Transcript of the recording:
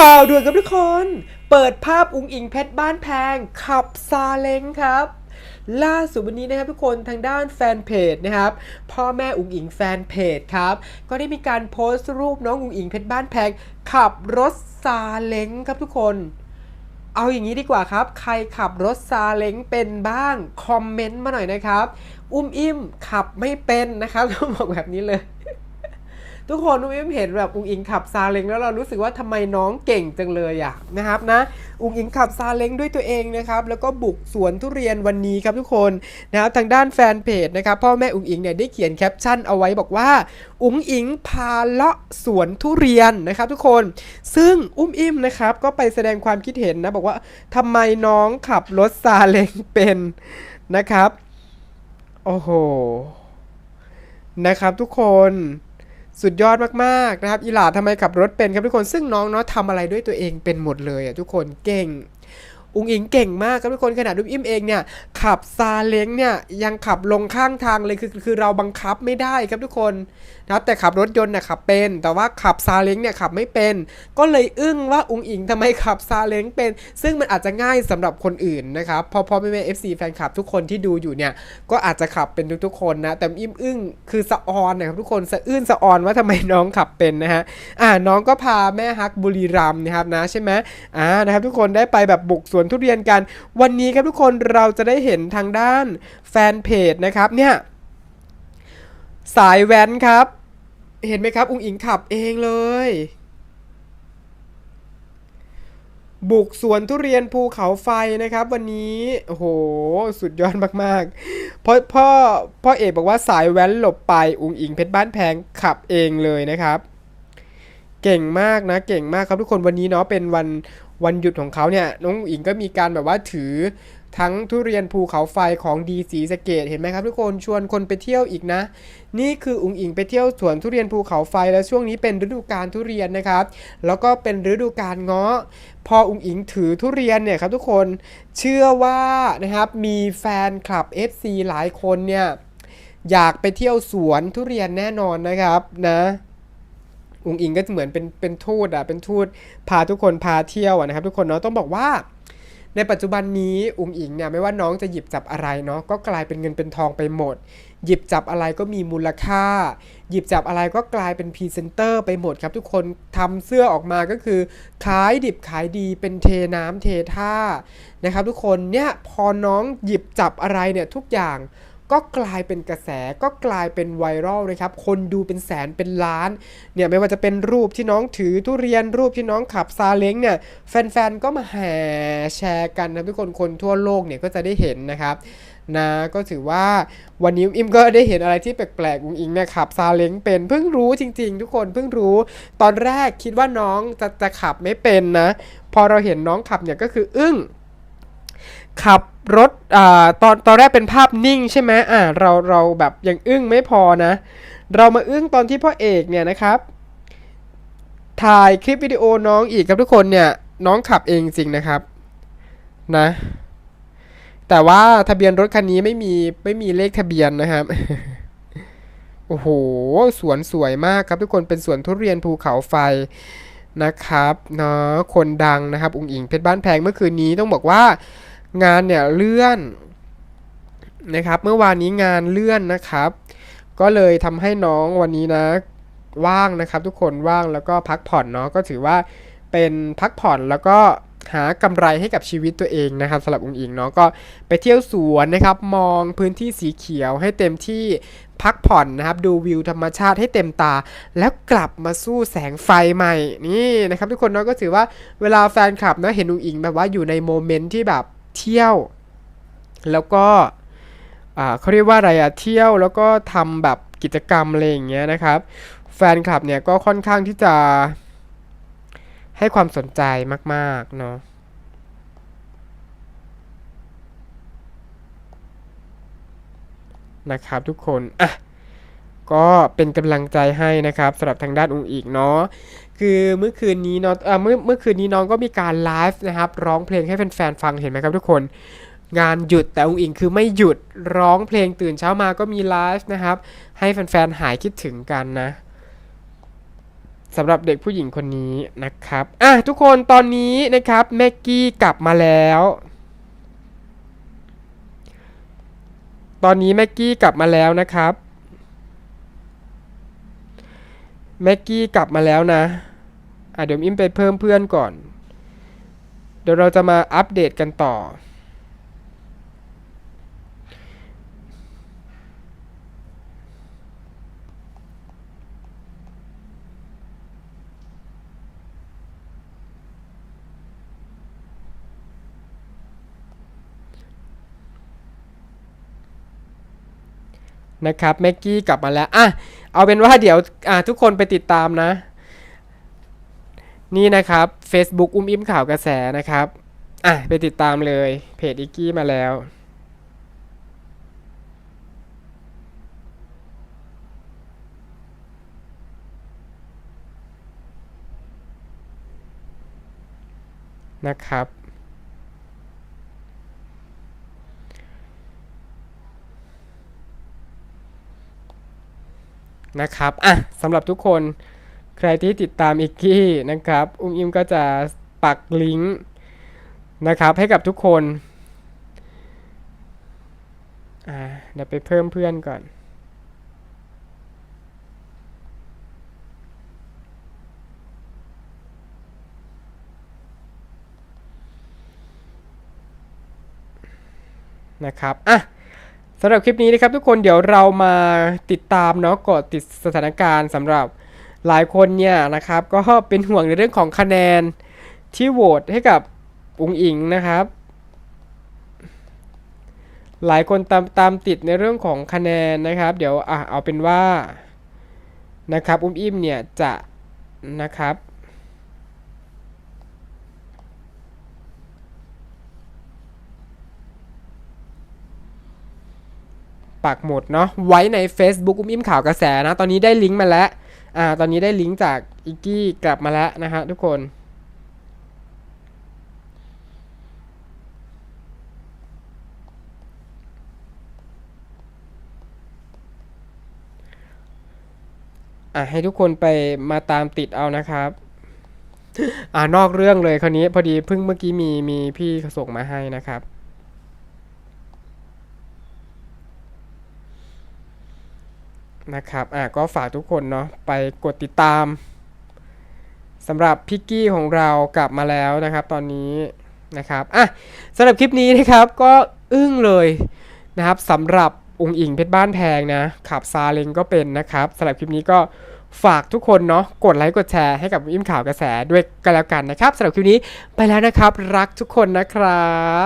ข่าวด่วนกับทุกคน เปิดภาพอุงอิงเพชรบ้านแพง ขับซาเล้งครับ ล่าสุดวันนี้นะครับทุกคนทางด้านแฟนเพจนะครับ พ่อแม่อุงอิงแฟนเพจครับ ก็ได้มีการโพสต์รูปน้องอุงอิงเพชรบ้านแพง ขับรถซาเล้งครับทุกคน เอาอย่างนี้ดีกว่าครับ ใครขับรถซาเล้งเป็นบ้าง คอมเมนต์มาหน่อยนะครับ อุ้มอิ่มขับไม่เป็นนะครับต้องบอกแบบนี้เลย ทุกคนอุ้มอิมเห็นแบบอุงอิงขับซาเล้งแล้วเรารู้สึกว่าทำไมน้องเก่งจังเลยอะนะครับนะอุงอิงขับซาเล้งด้วยตัวเองนะครับแล้วก็บุกสวนทุเรียนวันนี้ครับทุกคนนะครับทางด้านแฟนเพจนะครับพ่อแม่อุงอิงเนี่ยได้เขียนแคปชั่นเอาไว้บอกว่า อุงอิงพาเลาะสวนทุเรียนนะครับทุกคน ซึ่งอุ้มอิ่มนะครับก็ไปแสดงความคิดเห็นนะบอกว่าทำไมน้องขับรถซาเล้งเป็นนะครับ โอ้โห นะครับทุกคน สุดยอดมากๆนะครับอิหลาทำไมขับรถเป็นครับทุกคนซึ่งน้องเนาะทำอะไรด้วยตัวเองเป็นหมดเลยอะทุกคนเก่ง อุงอิงเก่งมากครับทุกคนขนาดดุมอิ่มเองเนี่ยขับซาเล้งเนี่ยยังขับลงข้างทางเลยคือคือเราบังคับไม่ได้ครับทุกคนนะครับแต่ขับรถยนต์น่ะขับเป็น แต่ว่าขับซาเล้งเนี่ยขับไม่เป็น ก็เลยอึ้งว่าอุงอิงทำไมขับซาเล้งเป็น ซึ่งมันอาจจะง่ายสำหรับคนอื่นนะครับพอพ่อแม่แม่เอฟซีแฟนคลับทุกคนที่ดูอยู่เนี่ยก็อาจจะขับเป็นทุกๆคนนะแต่อิ่มอึ้งคือสะออนนะครับทุกคนสะอื้นสะออนว่าทำไมน้องขับเป็นนะฮะอ่าน้องก็พาแม่ฮักบุรีรัมนะครับนะใช่ไหมอ่านะครับทุกคนได้ไปแบบบุกสวนทุเรียนกัน วันนี้ครับทุกคนเราจะได้เห็นทางด้านแฟนเพจนะครับเนี่ยสายแว้นครับ เห็นไหมครับ อุงอิงขับเองเลย บุกสวนทุเรียนภูเขาไฟนะครับ วันนี้โอ้โห สุดยอดมากๆเพราะพ่อพ่อเอกบอกว่าสายแว้นหลบไป อุงอิงเพชรบ้านแพงขับเองเลยนะครับ เก่งมากนะ เก่งมากครับทุกคนวันนี้เนาะเป็นวัน วันหยุดของเขาเนี่ยน้องอุ๋งอิงก็มีการแบบว่าถือทั้งทุเรียนภูเขาไฟของดีสีสะเกตเห็นไหมครับทุกคนชวนคนไปเที่ยวอีกนะ นี่คืออุ๋งอิงไปเที่ยวสวนทุเรียนภูเขาไฟแล้วช่วงนี้เป็นฤดูกาลทุเรียนนะครับ แล้วก็เป็นฤดูกาลเงาะ พออุ๋งอิงถือทุเรียนเนี่ยครับทุกคนเชื่อว่านะครับมีแฟนคลับ FC หลายคนเนี่ยอยากไปเที่ยวสวนทุเรียนแน่นอนนะครับนะ อุงอิงก็เหมือนเป็นเป็นทูตอะเป็นทูตพาทุกคนพาเที่ยวอะนะครับ ทุกคนเนาะต้องบอกว่า ในปัจจุบันนี้อุงอิงเนี่ยไม่ว่าน้องจะหยิบจับอะไรเนาะก็กลายเป็นเงินเป็นทองไปหมด หยิบจับอะไรก็มีมูลค่า หยิบจับอะไรก็กลายเป็นพรีเซนเตอร์ไปหมดครับ ทุกคนทำเสื้อออกมาก็คือขายดิบขายดีเป็นเทน้ำเทท่านะครับ ทุกคนเนี่ยพอน้องหยิบจับอะไรเนี่ยทุกอย่าง ก็กลายเป็นกระแสก็กลายเป็นไวรัลนะครับ คนดูเป็นแสนเป็นล้านเนี่ยไม่ว่าจะเป็นรูปที่น้องถือทุเรียนรูปที่น้องขับซาเล้งเนี่ยแฟนๆก็มาแห่แชร์กันนะทุกคนคนทั่วโลกเนี่ยก็จะได้เห็นนะครับนะก็ถือว่าวันนี้อิมก็ได้เห็นอะไรที่แปลกๆอุงอิงเนี่ยขับซาเล้งเป็นเพิ่งรู้จริง ๆ ทุกคนเพิ่งรู้ ตอนแรกคิดว่าน้องจะจะขับไม่เป็นนะ พอเราเห็นน้องขับเนี่ยก็คืออึ้งขับ รถอ่าตอนตอนแรกเป็นภาพนิ่งใช่ไหมอ่าเราเราแบบยังอึ้งไม่พอนะ เรามาอึ้งตอนที่พ่อเอกเนี่ยนะครับ ถ่ายคลิปวิดีโอน้องอีกครับทุกคนเนี่ยน้องขับเองจริงนะครับนะ แต่ว่าทะเบียนรถคันนี้ไม่มีไม่มีเลขทะเบียนนะครับโอ้โหสวนสวยมากครับทุกคนเป็นสวนทุเรียนภูเขาไฟนะครับเนาะคนดังนะครับ อุงอิงเพชรบ้านแพงเมื่อคืนนี้ต้องบอกว่า งานเนี่ยเลื่อนนะครับ เมื่อวานนี้งานเลื่อนนะครับ ก็เลยทำให้น้องวันนี้นะว่างนะครับทุกคนว่างแล้วก็พักผ่อนเนาะก็ถือว่าเป็นพักผ่อนแล้วก็หากำไรให้กับชีวิตตัวเองนะครับสำหรับองค์อิงเนาะก็ไปเที่ยวสวนนะครับ มองพื้นที่สีเขียวให้เต็มที่พักผ่อนนะครับ ดูวิวธรรมชาติให้เต็มตา แล้วกลับมาสู้แสงไฟใหม่นี่นะครับ ทุกคนเนาะก็ถือว่าเวลาแฟนคลับเนาะเห็นองค์อิงแบบว่าอยู่ในโมเมนต์ที่แบบ เที่ยว แล้วก็เขาเรียกว่าอะไรอะเที่ยวแล้วก็ทำแบบกิจกรรมอะไรอย่างเงี้ยนะครับ แฟนคลับเนี่ยก็ค่อนข้างที่จะให้ความสนใจมากๆเนาะนะครับทุกคนอะก็เป็นกำลังใจให้นะครับสำหรับทางด้านองค์อีกเนาะ คือเมื่อคืนนี้เนาะเอ่อเมื่อเมื่อคืนนี้น้องก็มีการไลฟ์นะครับ ร้องเพลงให้แฟนๆฟังเห็นไหมครับทุกคน งานหยุดแต่องค์อิงคือไม่หยุดร้องเพลงตื่นเช้ามาก็มีไลฟ์นะครับ ให้แฟนๆหายคิดถึงกันนะสำหรับเด็กผู้หญิงคนนี้นะครับ อะทุกคนตอนนี้นะครับแม็กกี้กลับมาแล้ว ตอนนี้แม็กกี้กลับมาแล้วนะครับแม็กกี้กลับมาแล้วนะ อะเดี๋ยวอิมไปเพิ่มเพื่อนก่อน เดี๋ยวเราจะมาอัปเดตกันต่อ นะครับแม็กกี้กลับมาแล้ว อะ เอาเป็นว่าเดี๋ยวอะทุกคนไปติดตามนะ นี่นะครับ Facebook อุ้มอิ่มข่าวกระแสนะครับ อะ ไปติดตามเลย เพจอิกกี้มาแล้วนะครับ นะครับ อะสำหรับทุกคน ใครที่ติดตามอิกกี้นะครับ อุ้มอิมก็จะปักลิงก์นะครับให้กับทุกคนเดี๋ยวไปเพิ่มเพื่อนก่อน นะครับ อะสำหรับคลิปนี้นะครับทุกคนเดี๋ยวเรามาติดตามเนาะกดติดสถานการณ์สำหรับ หลายคนเนี่ยนะครับก็เป็นห่วงในเรื่องของคะแนนที่โหวตให้กับอุงอิงนะครับ หลายคนตามตามติดในเรื่องของคะแนนนะครับ เดี๋ยวอะเอาเป็นว่านะครับอุ้มอิ่มเนี่ยจะนะครับ ปักหมุดเนาะไว้ใน Facebook อุ้มอิ่มข่าวกระแสนะ ตอนนี้ได้ลิงก์มาแล้ว อ่า ตอนนี้ได้ลิงก์จากอิกกี้กลับมาแล้วนะฮะทุกคนอะให้ทุกคนไปมาตามติดเอานะครับ อ่านอกเรื่องเลยคราวนี้พอดีเพิ่งเมื่อกี้มีมีพี่ส่งมาให้นะครับ นะครับอะก็ฝากทุกคนเนาะไปกดติดตามสำหรับพิกกี้ของเรากลับมาแล้วนะครับ ตอนนี้นะครับอะสำหรับคลิปนี้นะครับก็อึ้งเลยนะครับสำหรับองค์อิงเพชรบ้านแพงนะขับซาเล้งก็เป็นนะครับสำหรับคลิปนี้ก็ฝากทุกคนเนาะกดไลค์กดแชร์ให้กับอิ่มข่าวกระแสด้วยกันแล้วกันนะครับสำหรับคลิปนี้ไปแล้วนะครับ รักทุกคนนะครับ